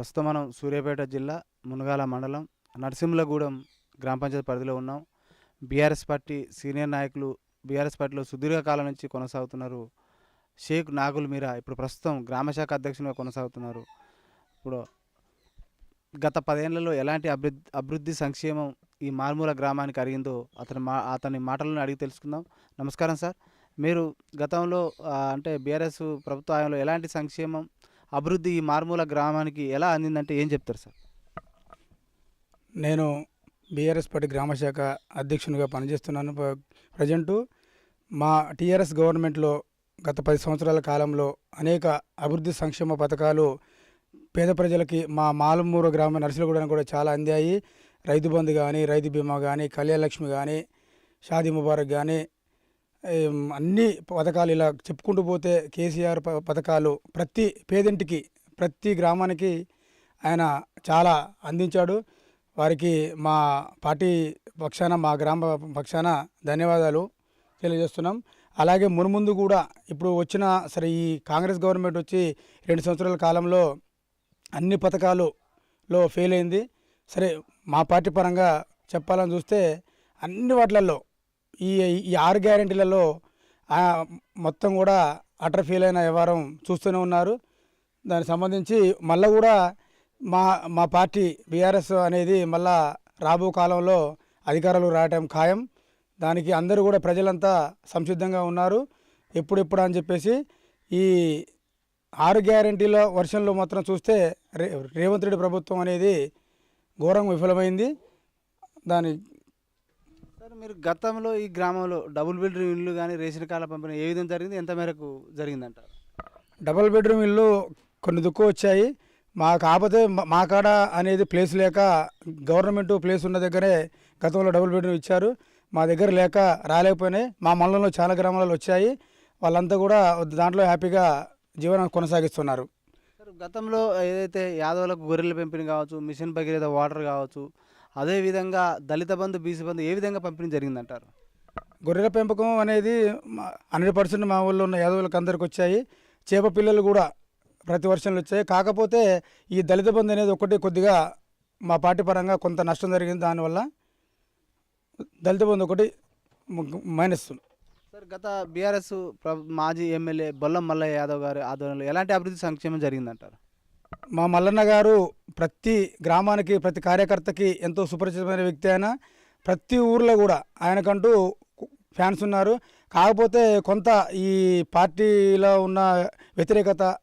ప్రస్తుతం మనం సూర్యాపేట జిల్లా మునగాల మండలం నరసింహలగూడెం గ్రామ పంచాయతీ పరిధిలో ఉన్నాం. బీఆర్ఎస్ పార్టీ సీనియర్ నాయకులు బీఆర్ఎస్ పార్టీలో సుదీర్ఘకాలం నుంచి కొనసాగుతున్నారు. షేక్ నాగుల్ మీరా ఇప్పుడు ప్రస్తుతం గ్రామశాఖ అధ్యక్షునిగా కొనసాగుతున్నారు. ఇప్పుడు గత పదేళ్ళలో ఎలాంటి అభివృద్ధి అభివృద్ధి సంక్షేమం ఈ మారుమూల గ్రామానికి అరిగిందో అతని మా అతని మాటలను అడిగి తెలుసుకుందాం. నమస్కారం సార్. మీరు గతంలో అంటే బీఆర్ఎస్ ప్రభుత్వ హయాంలో ఎలాంటి సంక్షేమం అభివృద్ధి ఈ మారుమూల గ్రామానికి ఎలా అందిందంటే ఏం చెప్తారు సార్? నేను బీఆర్ఎస్ పార్టీ గ్రామశాఖ అధ్యక్షునిగా పనిచేస్తున్నాను. ప్ర- ప్రజెంటు మా టీఆర్ఎస్ గవర్నమెంట్లో గత పది సంవత్సరాల కాలంలో అనేక అభివృద్ధి సంక్షేమ పథకాలు పేద ప్రజలకి మా మాలమూర గ్రామ నర్సులగూడని కూడా చాలా అందాయి. రైతు బంధు కానీ రైతు బీమా కానీ కళ్యాణ లక్ష్మి కానీ షాదీ ముబారక్ కానీ అన్ని పథకాలు ఇలా చెప్పుకుంటూ పోతే కేసీఆర్ ప- పథకాలు ప్రతి పేదింటికి ప్రతి గ్రామానికి ఆయన చాలా అందించాడు. వారికి మా పార్టీ పక్షాన మా గ్రామ పక్షాన ధన్యవాదాలు తెలియజేస్తున్నాం. అలాగే మునుముందు కూడా ఇప్పుడు వచ్చిన సరే ఈ కాంగ్రెస్ గవర్నమెంట్ వచ్చి రెండు సంవత్సరాల కాలంలో అన్ని పథకాలులో ఫెయిల్ అయింది సరే మా పార్టీ పరంగా చెప్పాలని చూస్తే అన్ని వాటిలలో ఈ ఈ ఆరు గ్యారెంటీలలో మొత్తం కూడా అటర్ ఫెయిల్ అయిన వ్యవహారం చూస్తూనే ఉన్నారు. దానికి సంబంధించి మళ్ళీ కూడా మా మా పార్టీ బీఆర్ఎస్ అనేది మళ్ళా రాబో కాలంలో అధికారాలు రావటం ఖాయం. దానికి అందరూ కూడా ప్రజలంతా సంసిద్ధంగా ఉన్నారు. ఎప్పుడెప్పుడు అని చెప్పేసి ఈ ఆరు గ్యారంటీల వర్షంలో మాత్రం చూస్తే రే రేవంత్ రెడ్డి ప్రభుత్వం అనేది ఘోరంగా విఫలమైంది. దాని సార్ మీరు గతంలో ఈ గ్రామంలో డబుల్ బెడ్రూమ్ ఇల్లు కానీ రేషన్ కార్డుల పంపిణీ ఏ విధంగా జరిగింది? ఎంత మేరకు జరిగిందంటారు? డబల్ బెడ్రూమ్ ఇల్లు కొన్ని దుక్కు వచ్చాయి. మా కాకపోతే మా- కాడ అనేది ప్లేస్ లేక గవర్నమెంట్ ప్లేస్ ఉన్న దగ్గరే గతంలో డబుల్ బెడ్రూమ్ ఇచ్చారు. మా దగ్గర లేక రాలేకపోయినాయి. మా మండలంలో చాలా గ్రామాలలో వచ్చాయి. వాళ్ళంతా కూడా దాంట్లో హ్యాపీగా జీవనం కొనసాగిస్తున్నారు. గతంలో ఏదైతే యాదవులకు గొర్రెల పెంపిణీ కావచ్చు మిషన్ భగీరథ వాటర్ కావచ్చు అదేవిధంగా దళిత బంధు బీసీ బంధు ఏ విధంగా పంపిణీ జరిగిందంటారు? గొర్రెల పెంపకం అనేది హండ్రెడ్ పర్సెంట్ మా ఊళ్ళో ఉన్న యాదవులకు అందరికి వచ్చాయి. చేప పిల్లలు కూడా ప్రతి వర్షంలో వచ్చాయి. కాకపోతే ఈ దళిత బంధు అనేది ఒకటి కొద్దిగా మా పార్టీ పరంగా కొంత నష్టం జరిగింది. దానివల్ల దళిత బంధు ఒకటి మైనస్ సార్ గత బీఆర్ఎస్ మాజీ ఎమ్మెల్యే బొల్లం మల్లయ్య యాదవ్ గారి ఆధ్వర్యంలో ఎలాంటి అభివృద్ధి సంక్షేమం జరిగిందంటారు? మా మల్లన్న గారు ప్రతి గ్రామానికి ప్రతి కార్యకర్తకి ఎంతో సుపరిచితమైన వ్యక్తి ఆయన. ప్రతి ఊర్లో కూడా ఆయనకంటూ ఫ్యాన్స్ ఉన్నారు. కాకపోతే కొంత ఈ పార్టీలో ఉన్న వ్యతిరేకత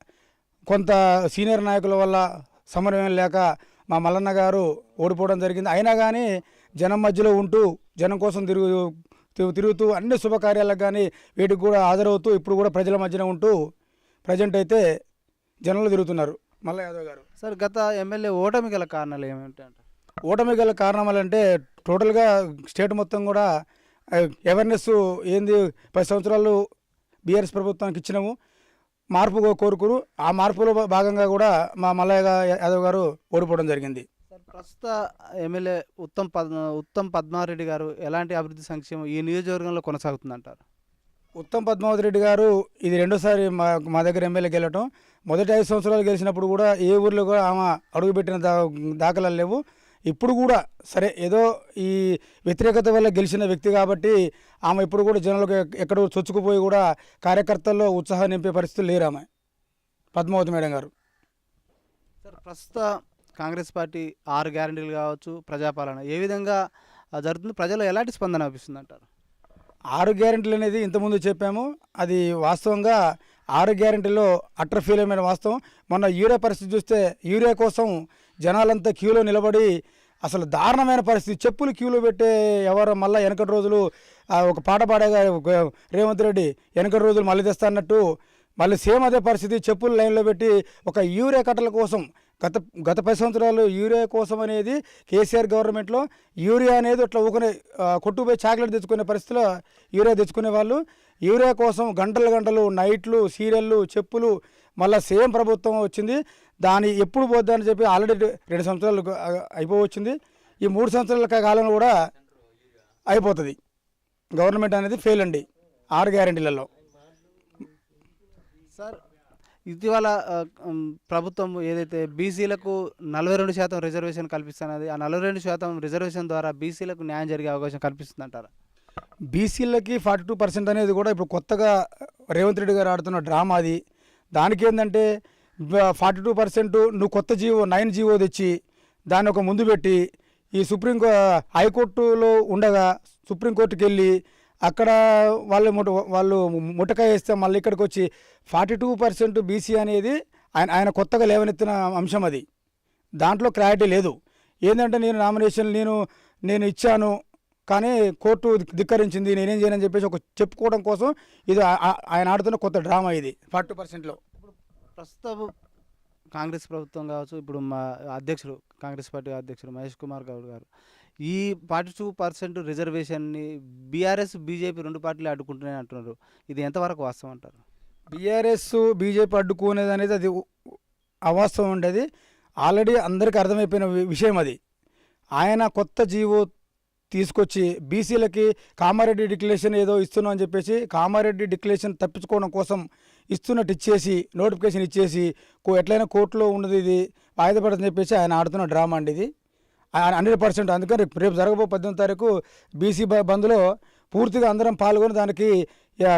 కొంత సీనియర్ నాయకుల వల్ల సమన్వయం లేక మా మల్లన్న గారు ఓడిపోవడం జరిగింది. అయినా కానీ జనం మధ్యలో ఉంటూ జనం కోసం తిరుగు తిరుగు- తిరుగుతూ అన్ని శుభకార్యాలకు కానీ వీటికి కూడా హాజరవుతూ ఇప్పుడు కూడా ప్రజల మధ్యన ఉంటూ ప్రజెంట్ అయితే జనంలో తిరుగుతున్నారు. మల్ల యాదవ్ గారు. సార్ గత ఎమ్మెల్యే ఓటమి గల కారణాలు ఏమిటి ఓటమి గల కారణాలంటే టోటల్గా స్టేట్ మొత్తం కూడా అవేర్నెస్ ఏంది? పది సంవత్సరాలు బీఆర్ఎస్ ప్రభుత్వానికి ఇచ్చినాము. మార్పు కోరుకురు. ఆ మార్పులో భాగంగా కూడా మా మల్లయ్య యాదవ్ గారు ఓడిపోవడం జరిగింది. సార్ ప్రస్తుత ఎమ్మెల్యే ఉత్తమ్ పద్ ఉత్తమ్ పద్మారెడ్డి గారు ఎలాంటి అభివృద్ధి సంక్షేమం ఈ నియోజకవర్గంలో కొనసాగుతుందంటారు? ఉత్తమ్ పద్మావతి రెడ్డి గారు ఇది రెండోసారి మా మా దగ్గర ఎమ్మెల్యే గెలటం మొదటి ఐదు సంవత్సరాలు గెలిచినప్పుడు కూడా ఏ ఊర్లో కూడా ఆమె అడుగుపెట్టిన దా దాఖలాలు లేవు. ఇప్పుడు కూడా సరే ఏదో ఈ వ్యతిరేకత వల్ల గెలిచిన వ్యక్తి కాబట్టి ఆమె ఇప్పుడు కూడా జనాలకు ఎక్కడో చొచ్చుకుపోయి కూడా కార్యకర్తల్లో ఉత్సాహం నింపే పరిస్థితులు లేరు ఆమె. పద్మావతి మేడం గారు. సార్ ప్రస్తుత కాంగ్రెస్ పార్టీ ఆరు గ్యారంటీలు కావచ్చు ప్రజాపాలన ఏ విధంగా జరుగుతుంది? ప్రజలు ఎలాంటి స్పందన అనిపిస్తుంది అంటారు ఆరు గ్యారెంటీలు అనేది ఇంతకుముందు చెప్పాము. అది వాస్తవంగా ఆరు గ్యారెంటీలో అట్ర ఫెయిల్ అయిన వాస్తవం. మొన్న యూరియా పరిస్థితి చూస్తే యూరియా కోసం జనాలంతా క్యూలో నిలబడి అసలు దారుణమైన పరిస్థితి. చెప్పులు క్యూలో పెట్టే ఎవరు మళ్ళీ వెనకటి రోజులు ఒక పాట పాడేగా రేవంత్ రెడ్డి వెనకటి రోజులు మళ్ళీ తెస్తా అన్నట్టు మళ్ళీ సేమ్ అదే పరిస్థితి చెప్పులు లైన్లో పెట్టి ఒక యూరియా కట్టల కోసం గత గత పది సంవత్సరాలు యూరియా కోసం అనేది కేసీఆర్ గవర్నమెంట్లో యూరియా అనేది అట్లా ఊకనే కొట్టుకుపోయి చాక్లెట్ తెచ్చుకునే పరిస్థితిలో యూరియా తెచ్చుకునే వాళ్ళు. యూరియా కోసం గంటలు గంటలు నైట్లు సీరియళ్ళు చెప్పులు మళ్ళీ సేమ్ ప్రభుత్వం వచ్చింది. దాని ఎప్పుడు పోద్దని చెప్పి ఆల్రెడీ రెండు సంవత్సరాలు అయిపోవచ్చింది. ఈ మూడు సంవత్సరాల కాలంలో కూడా అయిపోతుంది. గవర్నమెంట్ అనేది ఫెయిల్ అండి. ఆరు గ్యారెంటీలలో సార్ ఇటీవల ప్రభుత్వం ఏదైతే బీసీలకు నలభై రెండు శాతం రిజర్వేషన్ కల్పిస్తున్నది ఆ నలభై రెండు శాతం రిజర్వేషన్ ద్వారా బీసీలకు న్యాయం జరిగే అవకాశం కల్పిస్తుందంటారా? బీసీలకి ఫార్టీ టూ పర్సెంట్ అనేది కూడా ఇప్పుడు కొత్తగా రేవంత్ రెడ్డి గారు ఆడుతున్న డ్రామా అది. దానికి ఏంటంటే ఫార్టీ టూ పర్సెంట్ నువ్వు కొత్త జీవో నైన్ జీవో తెచ్చి దాన్ని ఒక ముందు పెట్టి ఈ సుప్రీం హైకోర్టులో ఉండగా సుప్రీంకోర్టుకి వెళ్ళి అక్కడ వాళ్ళు ముట వాళ్ళు ముటకాయ వేస్తే మళ్ళీ ఇక్కడికి వచ్చి ఫార్టీ టూ పర్సెంట్ బీసీ అనేది ఆయన ఆయన కొత్తగా లేవనెత్తిన అంశం అది. దాంట్లో క్లారిటీ లేదు. ఏంటంటే నేను నామినేషన్ నేను నేను ఇచ్చాను కానీ కోర్టు ధిక్కరించింది నేనేం చేయనని చెప్పేసి ఒక చెప్పుకోవడం కోసం ఇది ఆయన ఆడుతున్న కొత్త డ్రామా ఇది ఫార్టీ పర్సెంట్లో. ప్రస్తుతం కాంగ్రెస్ ప్రభుత్వం కావచ్చు ఇప్పుడు మా అధ్యక్షుడు కాంగ్రెస్ పార్టీ అధ్యక్షుడు మహేష్ కుమార్ గౌడ్ గారు ఈ ఫార్టీ టూ పర్సెంట్ రిజర్వేషన్ని బీఆర్ఎస్ బీజేపీ రెండు పార్టీలు అడ్డుకుంటున్నాయి అంటున్నారు. ఇది ఎంతవరకు వాస్తవం అంటారు? బీఆర్ఎస్ బీజేపీ అడ్డుకునేది అనేది అది అవాస్తవం ఉండేది. ఆల్రెడీ అందరికీ అర్థమైపోయిన వి- విషయం అది. ఆయన కొత్త జీవో తీసుకొచ్చి బీసీలకి కామారెడ్డి డిక్లరేషన్ ఏదో ఇస్తున్నాం అని చెప్పేసి కామారెడ్డి డిక్లరేషన్ తప్పించుకోవడం కోసం ఇస్తున్నట్టు ఇచ్చేసి నోటిఫికేషన్ ఇచ్చేసి కో ఎట్లయినా కోర్టులో ఉన్నది ఇది వాయిదా పడుతుందని చెప్పేసి ఆయన ఆడుతున్న డ్రామా అండి ఇది. Hundred percent. అందుకని రేపు- రేపు జరగబో పద్దెనిమిది తారీఖు బీసీ బంద్లో పూర్తిగా అందరం పాల్గొని దానికి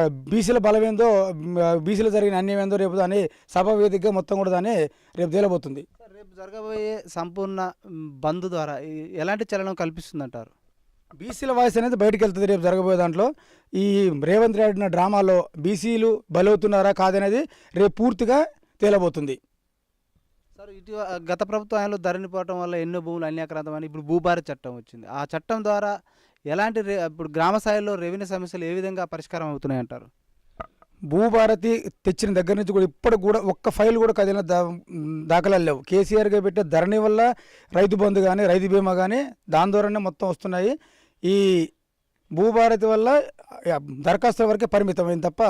బీసీల బలమేందో బీసీలో జరిగిన అన్యాయం ఏందో రేపు దాన్ని సభ వేదికగా మొత్తం కూడా దాన్ని రేపు తేలబోతుంది. రేపు జరగబోయే సంపూర్ణ బంద్ ద్వారా ఎలాంటి చలనం కల్పిస్తుందంటారు? బీసీల వాయిస్ అనేది బయటకు వెళ్తుంది రేపు జరగబోయే దాంట్లో. ఈ రేవంత్ రెడ్డి డ్రామాలో బీసీలు బలవుతున్నారా కాదనేది రేపు పూర్తిగా తేలబోతుంది. సార్ ఇటీవల గత ప్రభుత్వంలో ధరణి పోవటం వల్ల ఎన్నో భూములు అన్యాక్రాంతమని ఇప్పుడు భూభారత చట్టం వచ్చింది. ఆ చట్టం ద్వారా ఎలాంటి ఇప్పుడు గ్రామ స్థాయిలో రెవెన్యూ సమస్యలు ఏ విధంగా పరిష్కారం అవుతున్నాయి అంటారు? భూభారతి తెచ్చిన దగ్గర నుంచి కూడా ఇప్పటికి కూడా ఒక్క ఫైల్ కూడా కదిలిన దా దాఖలాలు లేవు. కేసీఆర్గా పెట్టే ధరణి వల్ల రైతు బంధు కానీ రైతు బీమా కానీ దాని ద్వారానే మొత్తం వస్తున్నాయి. ఈ భూభారతి వల్ల దరఖాస్తుల వరకే పరిమితమైంది తప్ప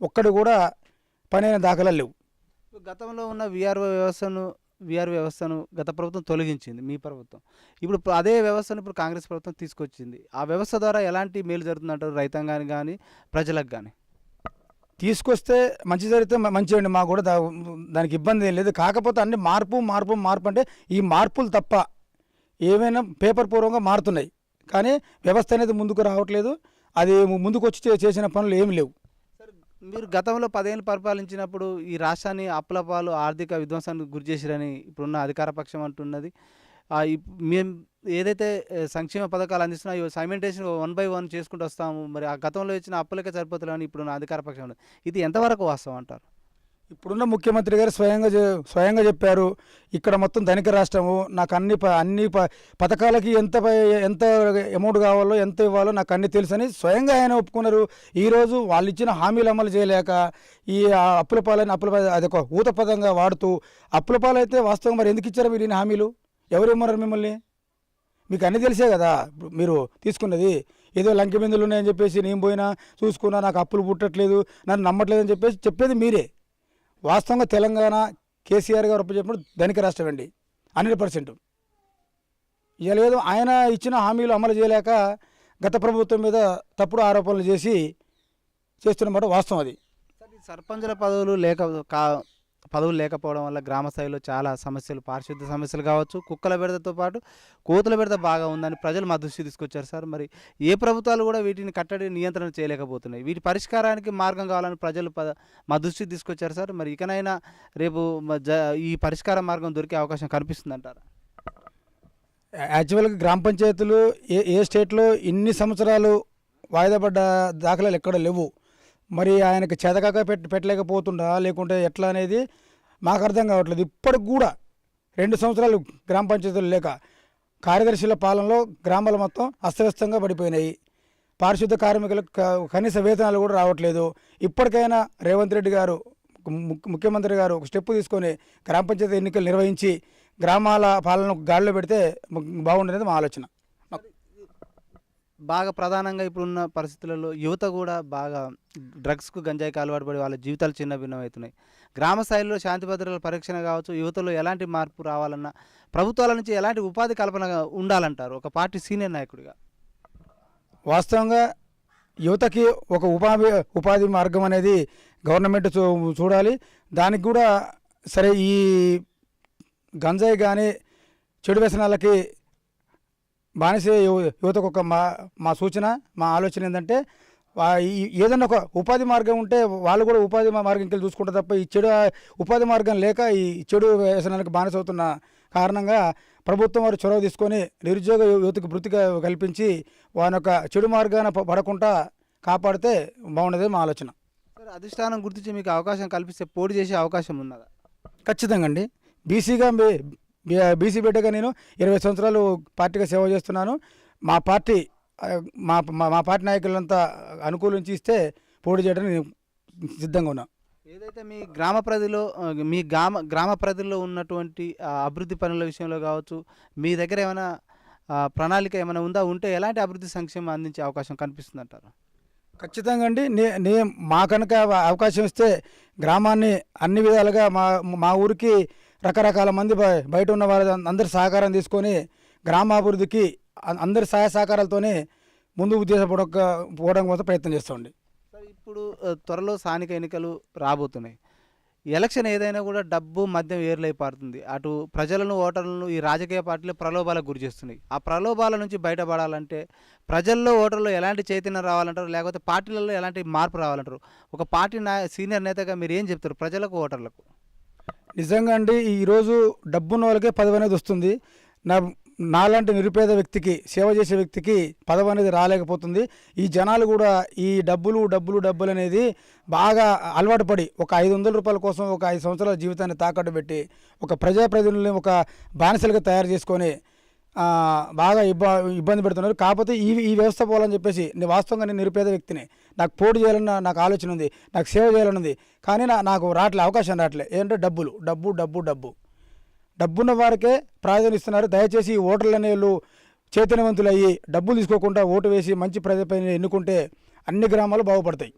ఒక్కడు కూడా పనైన దాఖలాలు లేవు. గతంలో ఉన్న విఆర్ఓ వ్యవస్థను విఆర్ వ్యవస్థను గత ప్రభుత్వం తొలగించింది మీ ప్రభుత్వం. ఇప్పుడు అదే వ్యవస్థను ఇప్పుడు కాంగ్రెస్ ప్రభుత్వం తీసుకొచ్చింది. ఆ వ్యవస్థ ద్వారా ఎలాంటి మేలు జరుగుతుందంటారు రైతాంగానికి కానీ ప్రజలకు కానీ తీసుకొస్తే మంచి జరిగితే మంచి అండి మాకు కూడా దా దానికి ఇబ్బంది ఏం లేదు. కాకపోతే అన్ని మార్పు మార్పు మార్పు అంటే ఈ మార్పులు తప్ప ఏమైనా పేపర్ పూర్వంగా మారుతున్నాయి. కానీ వ్యవస్థ అనేది ముందుకు రావట్లేదు. అది ముందుకు వచ్చి చేసిన పనులు ఏమి లేవు. మీరు గతంలో పదేళ్ళు పరిపాలించినప్పుడు ఈ రాష్ట్రాన్ని అప్పులపాలు ఆర్థిక విధ్వంసానికి గురి చేసిరని ఇప్పుడున్న అధికార పక్షం అంటున్నది. మేము ఏదైతే సంక్షేమ పథకాలు అందిస్తున్నాయో సైమెంటేషన్ వన్ బై వన్ చేసుకుంటూ వస్తాము. మరి ఆ గతంలో ఇచ్చిన అప్పులకే సరిపోతున్నాయని ఇప్పుడున్న అధికార పక్షం ఇది ఎంతవరకు వాస్తవం అంటారు? ఇప్పుడున్న ముఖ్యమంత్రి గారు స్వయంగా స్వయంగా చెప్పారు ఇక్కడ మొత్తం ధనిక రాష్ట్రము నాకు అన్ని ప- అన్ని ప- పథకాలకి ఎంత ఎంత అమౌంట్ కావాలో ఎంత ఇవ్వాలో నాకు అన్ని తెలుసు అని స్వయంగా ఆయన ఒప్పుకున్నారు. ఈరోజు వాళ్ళు ఇచ్చిన హామీలు అమలు చేయలేక ఈ ఆ అప్పుల పాలని అప్పుల అది ఒక ఊత పదంగా వాడుతూ అప్పుల పాలైతే వాస్తవం మరి ఎందుకు ఇచ్చారు మీరు ఈ హామీలు? ఎవరు ఇమ్మన్నారు మిమ్మల్ని? మీకు అన్నీ తెలిసే కదా. మీరు తీసుకున్నది ఏదో లంకె బిందులు ఉన్నాయని చెప్పేసి నేను పోయినా చూసుకున్నా నాకు అప్పులు పుట్టట్లేదు నన్ను నమ్మట్లేదని చెప్పేసి చెప్పేది మీరే. వాస్తవంగా తెలంగాణ కేసీఆర్ గారు చెప్పినప్పుడు ధనిక రాష్ట్రం అండి. Hundred percent. ఇక లేదు ఆయన ఇచ్చిన హామీలు అమలు చేయలేక గత ప్రభుత్వం మీద తప్పుడు ఆరోపణలు చేసి చేస్తున్నమాట వాస్తవం అది. సర్పంచుల పదవులు లేక కా పదవులు లేకపోవడం వల్ల గ్రామ స్థాయిలో చాలా సమస్యలు పారిశుద్ధ్య సమస్యలు కావచ్చు కుక్కల బెడదతో పాటు కోతుల బెడద బాగా ఉందని ప్రజలు మా దృష్టి తీసుకొచ్చారు సార్. మరి ఏ ప్రభుత్వాలు కూడా వీటిని కట్టడి నియంత్రణ చేయలేకపోతున్నాయి. వీటి పరిష్కారానికి మార్గం కావాలని ప్రజలు పద మా దృష్టికి తీసుకొచ్చారు సార్. మరి ఇకనైనా రేపు ఈ పరిష్కార మార్గం దొరికే అవకాశం కనిపిస్తుందంటారా? యాక్చువల్గా గ్రామ పంచాయతీలు ఏ ఏ స్టేట్లో ఇన్ని సంవత్సరాలు వాయిదా పడ్డ దాఖలాలు ఎక్కడ లేవు. మరి ఆయనకు చేతకాక పెట్ పెట్టలేకపోతుండా? లేకుంటే ఎట్లా అనేది మాకు అర్థం కావట్లేదు. ఇప్పటికి కూడా రెండు సంవత్సరాలు గ్రామ పంచాయతీలు లేక కార్యదర్శుల పాలనలో గ్రామాలు మొత్తం అస్తవ్యస్తంగా పడిపోయినాయి. పారిశుద్ధ కార్మికులకు క- కనీస వేతనాలు కూడా రావట్లేదు. ఇప్పటికైనా రేవంత్ రెడ్డి గారు ముఖ్యమంత్రి గారు ఒక స్టెప్ తీసుకొని గ్రామ పంచాయతీ ఎన్నికలు నిర్వహించి గ్రామాల పాలన గాడిలో పెడితే బాగుండేది మా ఆలోచన. బాగా ప్రధానంగా ఇప్పుడున్న పరిస్థితులలో యువత కూడా బాగా డ్రగ్స్కు గంజాయికి అలవాటు పడి వాళ్ళ జీవితాలు చిన్న భిన్నమవుతున్నాయి. గ్రామ స్థాయిలో శాంతి భద్రతల పరీక్షణ కావచ్చు యువతలో ఎలాంటి మార్పు రావాలన్నా ప్రభుత్వాల నుంచి ఎలాంటి ఉపాధి కల్పన ఉండాలంటారు? ఒక పార్టీ సీనియర్ నాయకుడిగా. వాస్తవంగా యువతకి ఒక ఉపాధి ఉపాధి మార్గం అనేది గవర్నమెంట్ చూ చూడాలి. దానికి కూడా సరే ఈ గంజాయి కానీ చెడు వ్యసనాలకి బానిస యువ- యువతకు ఒక మా మా సూచన మా ఆలోచన ఏంటంటే ఏదైనా ఒక ఉపాధి మార్గం ఉంటే వాళ్ళు కూడా ఉపాధి మార్గం కెళ్ళి చూసుకుంటారు తప్ప ఈ చెడు ఉపాధి మార్గం లేక ఈ చెడు వ్యసనాలకు బానిస అవుతున్న కారణంగా ప్రభుత్వం వారు చొరవ తీసుకొని నిరుద్యోగ యువతకు వృత్తి క- కల్పించి వారి యొక్క చెడు మార్గాన పడకుండా కాపాడితే బాగుండేది మా ఆలోచన. అధిష్టానం గుర్తించి మీకు అవకాశం కల్పిస్తే పోటీ చేసే అవకాశం ఉన్నదా? ఖచ్చితంగా అండి. బీసీగా బీసీ బిడ్డగా నేను ఇరవై సంవత్సరాలు పార్టీగా సేవ చేస్తున్నాను. మా పార్టీ మా మా పార్టీ నాయకులంతా అనుకూలించి ఇస్తే పోటీ చేయడానికి నేను సిద్ధంగా ఉన్నా. ఏదైతే మీ గ్రామ ప్రజలో మీ గ్రామ గ్రామ ప్రజల్లో ఉన్నటువంటి అభివృద్ధి పనుల విషయంలో కావచ్చు మీ దగ్గర ఏమైనా ప్రణాళిక ఏమైనా ఉందా? ఉంటే ఎలాంటి అభివృద్ధి సంక్షేమం అందించే అవకాశం కనిపిస్తుంది అంటారు ఖచ్చితంగా అండి. నే నే మా కనుక అవకాశం ఇస్తే గ్రామాన్ని అన్ని విధాలుగా మా మా ఊరికి రకరకాల మంది బయట ఉన్న వాళ్ళ అందరి సహకారం తీసుకొని గ్రామాభివృద్ధికి అందరి సహాయ సహకారాలతోనే ముందు ఉద్దేశపడ పోవడం కోసం ప్రయత్నం చేస్తుంది ఇప్పుడు త్వరలో స్థానిక ఎన్నికలు రాబోతున్నాయి. ఎలక్షన్ ఏదైనా కూడా డబ్బు మద్యం ఏర్లై పారుతుంది. అటు ప్రజలను ఓటర్లను ఈ రాజకీయ పార్టీలు ప్రలోభాలకు గురి చేస్తున్నాయి. ఆ ప్రలోభాల నుంచి బయటపడాలంటే ప్రజల్లో ఓటర్లో ఎలాంటి చైతన్యం రావాలంటారు? లేకపోతే పార్టీలలో ఎలాంటి మార్పు రావాలంటారు? ఒక పార్టీ నా సీనియర్ నేతగా మీరు ఏం చెప్తారు? ప్రజలకు ఓటర్లకు? నిజంగా అండి ఈరోజు డబ్బున్న వాళ్ళకే పదవి అనేది వస్తుంది. నా నాలాంటి నిరుపేద వ్యక్తికి సేవ చేసే వ్యక్తికి పదవి అనేది రాలేకపోతుంది. ఈ జనాలు కూడా ఈ డబ్బులు డబ్బులు డబ్బులు అనేది బాగా అలవాటు పడి ఒక ఐదు వందల రూపాయల కోసం ఒక ఐదు సంవత్సరాల జీవితాన్ని తాకట్టు పెట్టి ఒక ప్రజాప్రతినిధుల్ని ఒక బానిసలుగా తయారు చేసుకొని బాగా ఇబ్బ ఇబ్బంది పెడుతున్నారు. కాకపోతే ఈ ఈ వ్యవస్థ పోవాలని చెప్పేసి నేను వాస్తవంగా నేను నిరుపేద వ్యక్తిని నాకు పోటీ చేయాలన్న నాకు ఆలోచన ఉంది నాకు సేవ చేయాలని ఉంది. కానీ నా నాకు రావట్లే అవకాశం రావట్లే. ఏంటంటే డబ్బులు డబ్బు డబ్బు డబ్బు. డబ్బున్న వారికే ప్రాధాన్యత ఇస్తున్నారు. దయచేసి ఈ ఓటర్లు అనే వాళ్ళు చైతన్యవంతులు అయ్యి డబ్బులు తీసుకోకుండా ఓటు వేసి మంచి ప్రజలపైన ఎన్నుకుంటే అన్ని గ్రామాలు బాగుపడతాయి.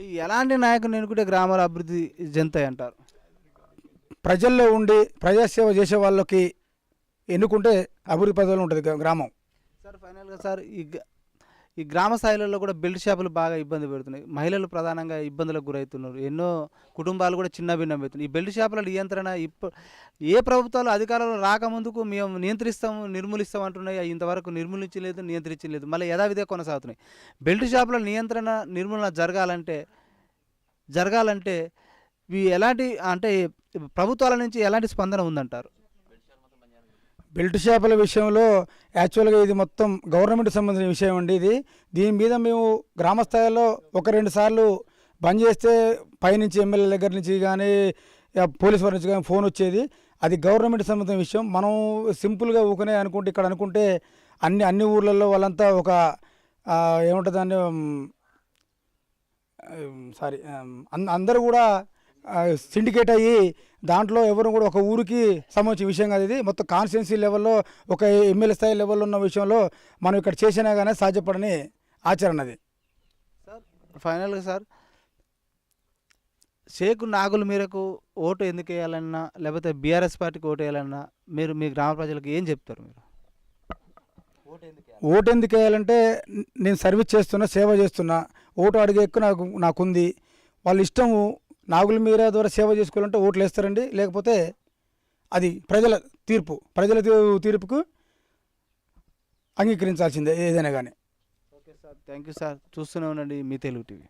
ఎలాంటి నాయకుని ఎన్నుకుంటే గ్రామాల అభివృద్ధి చెందుతాయి అంటారు? ప్రజల్లో ఉండి ప్రజాసేవ చేసే వాళ్ళకి ఎన్నుకుంటే అభివృద్ధి పదవులు ఉంటుంది గ్రా- గ్రామం. సార్ ఫైనల్గా సార్ ఈ ఈ గ్రామ స్థాయిలలో కూడా బెల్ట్ షాపులు బాగా ఇబ్బంది పెడుతున్నాయి. మహిళలు ప్రధానంగా ఇబ్బందులకు గురవుతున్నారు. ఎన్నో కుటుంబాలు కూడా చిన్న భిన్నం అవుతున్నాయి ఈ బెల్ట్ షాపుల నియంత్రణ ఇప్ప ఏ ప్రభుత్వాలు అధికారంలో రాకముందుకు మేము నియంత్రిస్తాము నిర్మూలిస్తాం అంటున్నాయి. ఇంతవరకు నిర్మూలించలేదు నియంత్రించలేదు. మళ్ళీ యథావిధిగా కొనసాగుతున్నాయి. బెల్ట్ షాపుల నియంత్రణ నిర్మూలన జరగాలంటే జరగాలంటే ఇవి ఎలాంటి అంటే ప్రభుత్వాల నుంచి ఎలాంటి స్పందన ఉందంటారు? బెల్ట్ చేపల విషయంలో యాక్చువల్గా ఇది మొత్తం గవర్నమెంట్ సంబంధించిన విషయం అండి ఇది. దీని మీద మేము గ్రామ స్థాయిలో ఒక రెండు సార్లు బంద్ చేస్తే పైనుంచి ఎమ్మెల్యే దగ్గర నుంచి కానీ పోలీస్ వారి నుంచి కానీ ఫోన్ వచ్చేది. అది గవర్నమెంట్ సంబంధించిన విషయం. మనం సింపుల్గా ఊకనే అనుకుంటే ఇక్కడ అనుకుంటే అన్ని అన్ని ఊర్లలో వాళ్ళంతా ఒక ఏముంటుందని దాన్ని సారీ అందరూ కూడా సిండికేట్ అయ్యి దాంట్లో ఎవరు కూడా ఒక ఊరికి సంబంధించిన విషయం కాదు ఇది. మొత్తం కాన్స్టిట్యున్సీ లెవెల్లో ఒక ఎమ్మెల్యే స్థాయి లెవెల్లో ఉన్న విషయంలో మనం ఇక్కడ చేసినా కానీ సాధ్యపడని ఆచరణ అది. సార్ ఫైనల్గా సార్ షేక్ నాగుల మీరకు ఓటు ఎందుకు వేయాలన్నా లేకపోతే బీఆర్ఎస్ పార్టీకి ఓటు వేయాలన్నా మీరు మీ గ్రామ ప్రజలకు ఏం చెప్తారు మీరు? ఓటు ఎందుకు వేయాలి? ఓటు ఎందుకు వేయాలంటే నేను సర్వీస్ చేస్తున్నా సేవ చేస్తున్నా ఓటు అడిగే ఎక్కువ నాకు నాకుంది. వాళ్ళ ఇష్టము నాగుల మీర ద్వారా సేవ చేసుకోవాలంటే ఓట్లు వేస్తారండి. లేకపోతే అది ప్రజల తీర్పు ప్రజల తీర్పుకు అంగీకరించాల్సిందే ఏదైనా కానీ okay sir. Thank you sir. చూస్తూనే ఉండండి మీ తెలుగు టీవీ.